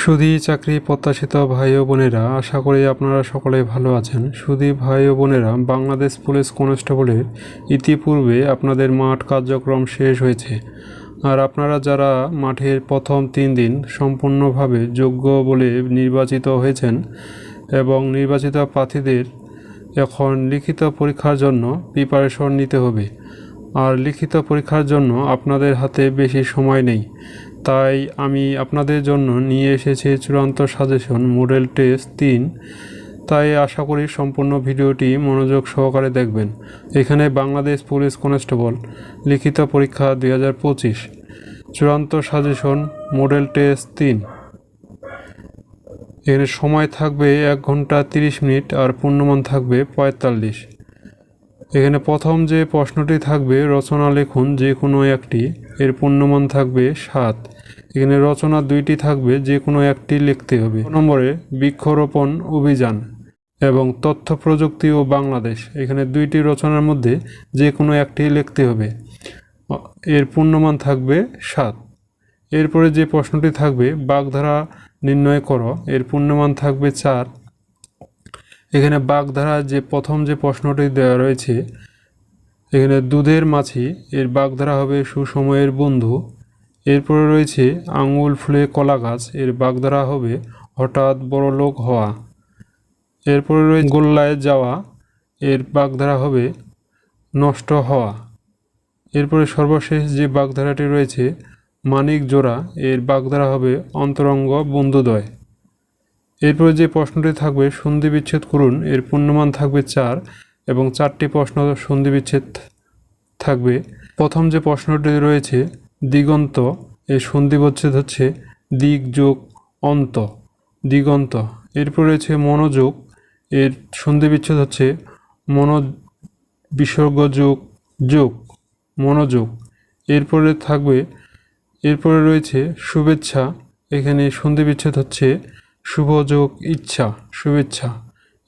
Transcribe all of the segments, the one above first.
সুধী চাকরি প্রত্যাশিত ভাই ও বোনেরা, আশা করি আপনারা সকলে ভালো আছেন। সুধী ভাই ও বোনেরা, বাংলাদেশ পুলিশ কনস্টেবলের ইতিপূর্বে আপনাদের মাঠ কার্যক্রম শেষ হয়েছে। আর আপনারা যারা মাঠের প্রথম তিন দিন সম্পূর্ণভাবে যোগ্য বলে নির্বাচিত হয়েছেন এবং নির্বাচিত প্রার্থীদের এখন লিখিত পরীক্ষার জন্য প্রিপারেশন নিতে হবে। আর লিখিত পরীক্ষার জন্য আপনাদের হাতে বেশি সময় নেই। তাই আমি আপনাদের জন্য নিয়ে এসেছি চূড়ান্ত সাজেশন মডেল টেস্ট তিন। তাই আশা করি সম্পূর্ণ ভিডিওটি মনোযোগ সহকারে দেখবেন। এখানে বাংলাদেশ পুলিশ কনস্টেবল, লিখিত পরীক্ষা দুই হাজার পঁচিশ। চূড়ান্ত সাজেশন মডেল টেস্ট তিন। এখানে সময় থাকবে এক ঘণ্টা তিরিশ মিনিট আর পূর্ণমান থাকবে পঁয়তাল্লিশ। এখানে প্রথম যে প্রশ্নটি থাকবে, রচনা লিখুন যে কোনো একটি। এর পূর্ণমান থাকবে সাত। এখানে রচনা দুইটি থাকবে যে কোনো একটি লিখতে হবে। নম্বরে বৃক্ষরোপণ অভিযান এবং তথ্য প্রযুক্তি ও বাংলাদেশ। এখানে দুইটি রচনার মধ্যে যে কোনো একটি লিখতে হবে। এর পূর্ণমান থাকবে সাত। এরপরে যে প্রশ্নটি থাকবে, বাগধারা নির্ণয় করো। এর পূর্ণমান থাকবে চার। এখানে বাগধারা যে প্রথম যে প্রশ্নটি দেওয়া রয়েছে এখানে দুধের মাছি, এর বাগধারা হবে সুসময়ের বন্ধু। এরপরে রয়েছে আঙুল ফুলে কলা গাছ, এর বাগধারা হবে হঠাৎ বড় লোক হওয়া। এরপরে রয়েছে গোল্লায় যাওয়া, এর বাগধারা হবে নষ্ট হওয়া। এরপরে সর্বশেষ যে বাগধারাটি রয়েছে, মানিক জোড়া, এর বাগধারা হবে অন্তরঙ্গ বন্ধুদয়। এরপরে যে প্রশ্নটি থাকবে সন্ধি বিচ্ছেদ করুন, এর পূর্ণমান থাকবে চার। এবং চারটি প্রশ্ন সন্ধি বিচ্ছেদ থাকবে। প্রথম যে প্রশ্নটি রয়েছে, দিগন্ত, এর সন্ধি বিচ্ছেদ হচ্ছে দিক যোগ অন্ত। দিগন্ত, এরপর রয়েছে মনোযোগ, এর সন্ধি বিচ্ছেদ হচ্ছে মনো বিসর্গ যোগ যোগ, মনোযোগ। এরপরে থাকবে, এরপরে রয়েছে শুভেচ্ছা, এখানে সন্ধি বিচ্ছেদ হচ্ছে শুভযোগ ইচ্ছা, শুভেচ্ছা।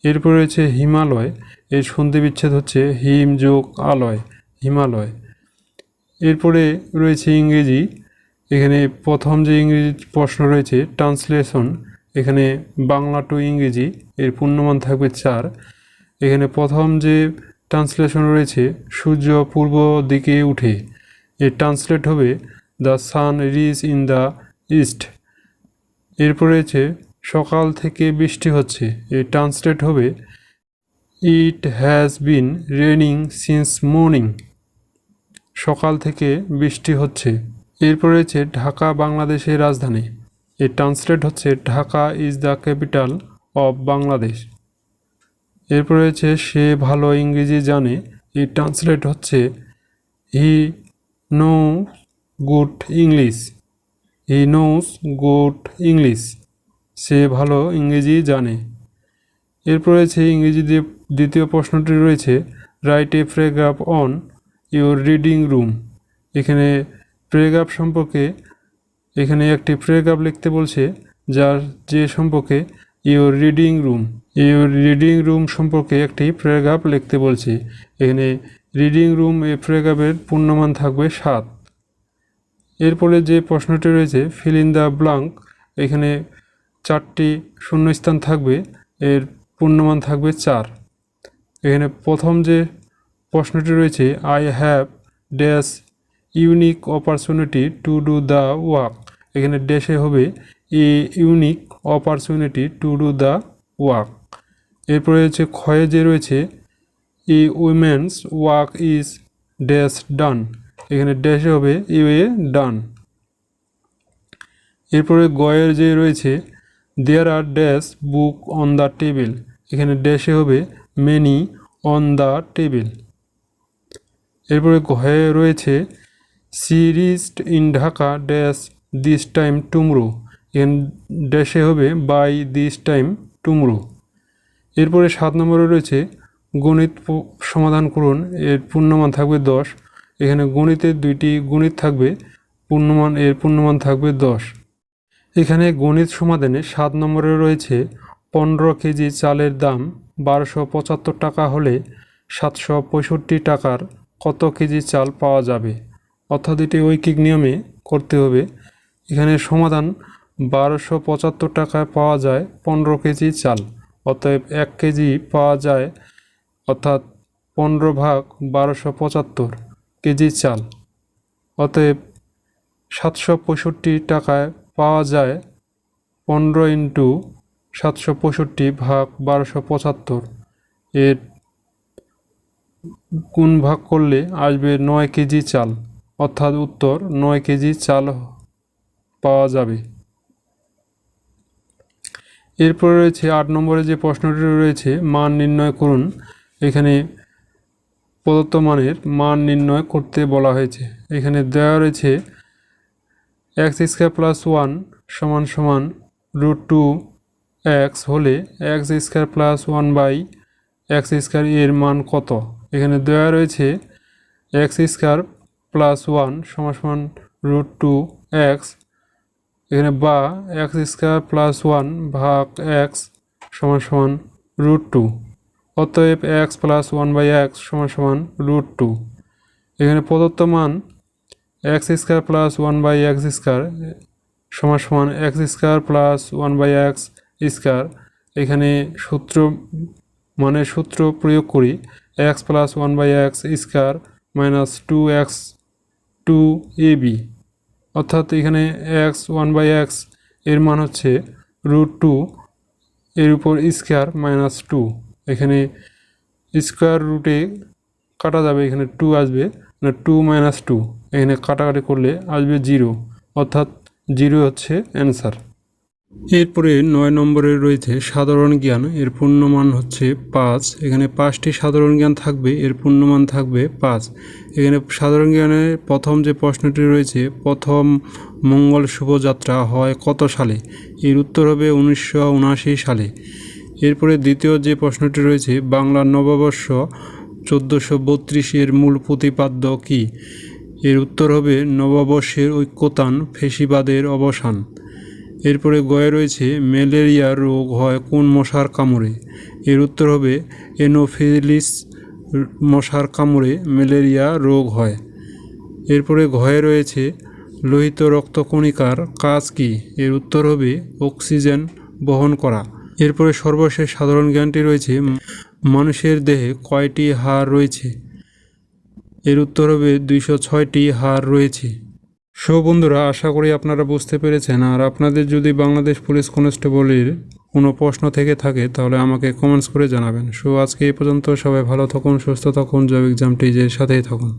এরপর রয়েছে হিমালয় এর সন্ধি বিচ্ছেদ হচ্ছে হিম যোগ আলয়, হিমালয়। এরপরে রয়েছে ইংরেজি। এখানে প্রথম যে ইংরেজি প্রশ্ন রয়েছে, ট্রান্সলেশন, এখানে বাংলা টু ইংরেজি, এর পূর্ণমান থাকবে চার। এখানে প্রথম যে ট্রান্সলেশন রয়েছে, সূর্য পূর্ব দিকে উঠে। এর ট্রান্সলেট হবে the sun rise in the east এরপর রয়েছে, সকাল থেকে বৃষ্টি হচ্ছে। এর ট্রান্সলেট হবে it has been raining since morning সকাল থেকে বৃষ্টি হচ্ছে। এরপর রয়েছে ঢাকা, বাংলাদেশের রাজধানী। এর ট্রান্সলেট হচ্ছে, Dhaka is the capital of Bangladesh এরপর রয়েছে, সে ভালো ইংরেজি জানে। এর ট্রান্সলেট হচ্ছে he know good English he knows good English সে ভালো ইংরেজি জানে। এরপর রয়েছে ইংরেজি দিয়ে দ্বিতীয় প্রশ্নটি রয়েছে write a paragraph on your reading room এখানে প্যারাগ্রাফ সম্পর্কে, এখানে একটি প্যারাগ্রাফ লিখতে বলছে, যার যে সম্পর্কে your reading room your reading room সম্পর্কে একটি প্যারাগ্রাফ লিখতে বলছে। এখানে রিডিং রুম এই প্যারাগ্রাফের পূর্ণমান থাকবে সাত। এরপরে যে প্রশ্নটি রয়েছে ফিল ইন দ্য ব্লাঙ্ক এখানে চারটি শূন্যস্থান থাকবে, এর পূর্ণমান থাকবে চার। এখানে প্রথম যে প্রশ্নটি রয়েছে I have dash unique opportunity to do the work এখানে ড্যাশে হবে a unique opportunity to do the work এরপরে হচ্ছে, ক্ষয়ে যে রয়েছে a women's work is dash done এখানে ড্যাশে হবে ইউ এ ডান এরপরে গয়ের যে রয়েছে there are dash book on the table এখানে ড্যাশে হবে মেনি অন দ্য টেবিল এরপরে ঘয়ে রয়েছে সিরিজড in Dhaka dash this time tomorrow এখানে ড্যাশে হবে বাই দিস টাইম টুমরো এরপরে সাত নম্বরে রয়েছে, গণিত সমাধান করুন। এর পূর্ণমান থাকবে দশ। এখানে গণিতের দুইটি গণিত থাকবে, পূর্ণমান, এর পূর্ণমান থাকবে দশ। এখানে গণিত সমাধানে সাত নম্বরে রয়েছে পনেরো কেজি চালের দাম বারোশো পঁচাত্তর টাকা হলে সাতশো পঁয়ষট্টি টাকার কত কেজি চাল পাওয়া যাবে? অর্থাৎ এটি ঐকিক নিয়মে করতে হবে। এখানে সমাধান বারোশো পঁচাত্তর টাকায় পাওয়া যায় পনেরো কেজি চাল। অতএব এক কেজি পাওয়া যায়, অর্থাৎ পনেরো ভাগ বারোশো পঁচাত্তর কেজি চাল। অতএব সাতশো পঁয়ষট্টি টাকায় পাওয়া যায় পনেরো ইন্টু সাতশো পঁয়ষট্টি ভাগ বারোশো পঁচাত্তর। এর গুণ ভাগ করলে আসবে নয় কেজি চাল, অর্থাৎ উত্তর নয় কেজি চাল পাওয়া যাবে। এরপরে রয়েছে আট নম্বরে যে প্রশ্নটি রয়েছে, মান নির্ণয় করুন। এখানে প্রদত্ত মানের মান নির্ণয় করতে বলা হয়েছে। এখানে দেওয়া রয়েছে, এক্স স্কোয়ার প্লাস ওয়ান সমান সমান রুট টু এক্স হলে x square plus one by x square এর মান কত? এখানে দেওয়া রয়েছে এক্স স্কোয়ার প্লাস ওয়ান সমান সমান রুট টু এক্স এখানে বা এক্স স্কোয়ার প্লাস ওয়ান ভাগ এক্স সমান সমান রুট টু অতএব x plus one by x সমান রুট টু এখানে প্রদত্ত মান x square plus one by x square সমান সমান x square plus one by x square. এখানে সূত্র মানে সূত্র প্রয়োগ করি x plus one by x square minus two x two a b অর্থাৎ এখানে এক্স ওয়ান বাই এক্সের মান হচ্ছে রুট টু এর উপর স্কোয়ার মাইনাস টু এখানে স্কোয়ার রুটে কাটা যাবে, এখানে টু আসবে মানে টু মাইনাস টু এখানে কাটাকাটি করলে আসবে জিরো অর্থাৎ জিরো হচ্ছে অ্যান্সার এরপরে নয় নম্বরে রয়েছে সাধারণ জ্ঞান। এর পূর্ণমান হচ্ছে পাঁচ। এখানে পাঁচটি সাধারণ জ্ঞান থাকবে। এর পূর্ণমান থাকবে পাঁচ। এখানে সাধারণ জ্ঞানের প্রথম যে প্রশ্নটি রয়েছে, প্রথম মঙ্গল শুভযাত্রা হয় কত সালে? এর উত্তর হবে উনিশশো উনআশি সালে। এরপরে দ্বিতীয় যে প্রশ্নটি রয়েছে, বাংলা নববর্ষ চোদ্দোশো বত্রিশের মূল প্রতিপাদ্য কী? এর উত্তর হবে, নববর্ষের ঐক্যতান ফেসিবাদের অবসান। এরপরে গয়ে রয়েছে, ম্যালেরিয়া রোগ হয় কোন মশার কামড়ে? এর উত্তর হবে, এনোফিলিস মশার কামড়ে ম্যালেরিয়া রোগ হয়। এরপরে ঘয়ে রয়েছে, লোহিত রক্তকণিকার কাজ কি? এর উত্তর হবে, অক্সিজেন বহন করা। এরপরে সর্বশেষ সাধারণ জ্ঞানটি রয়েছে, মানুষের দেহে কয়টি হাড় রয়েছে? এর উত্তর হবে, দুইশো ছয়টি হাড় রয়েছে। সো বন্ধুরা, আশা করি আপনারা বুঝতে পেরেছেন। আর আপনাদের যদি বাংলাদেশ পুলিশ কনস্টেবলের কোনো প্রশ্ন থেকে থাকে, তাহলে আমাকে কমেন্টস করে জানাবেন। সো আজকে এই পর্যন্ত সবাই ভালো থাকুন, সুস্থ থাকুন, জব এক্সামটি যে সাথেই থাকুন।